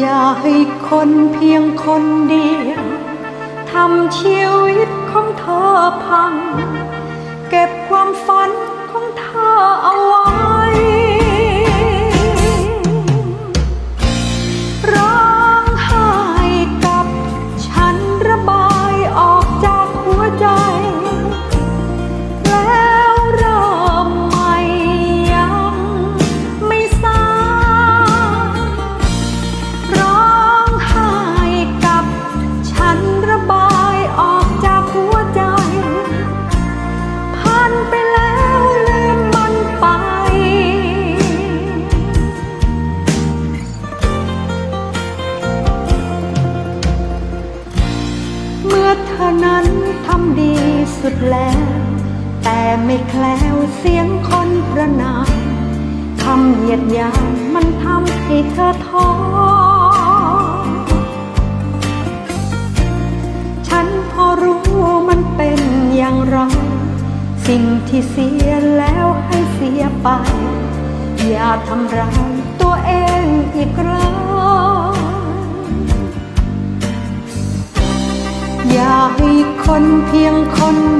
อย่าให้คนเพียงคนเดียวทำชีวิตของเธอพัง เก็บความฝันของเธอเอา สุดแล้ว แต่ไม่แคล้วเสียงคนประนามคำเหยียดหยามมันทำให้เธอท้อฉันพอรู้มันเป็นอย่างไรสิ่งที่เสียแล้วให้เสียไป อย่าทำร้าย คน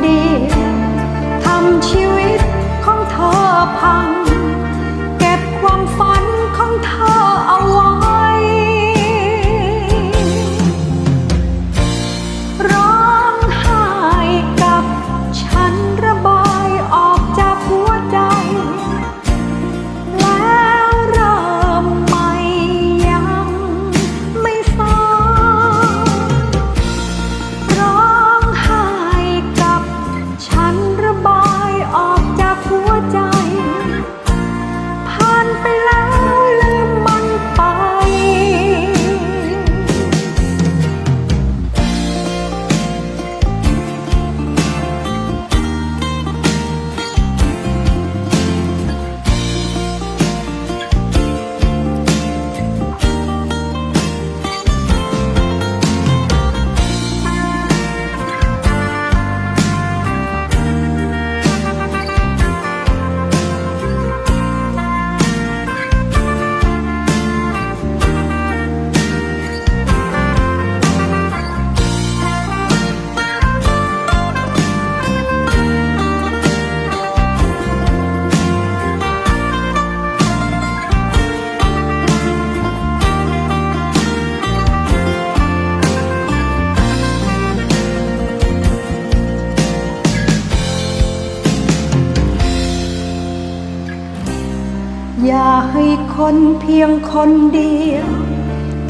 อย่าให้คนเพียงคนเดียว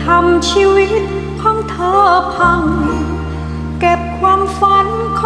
ทำชีวิตของเธอพัง เก็บความฝันของ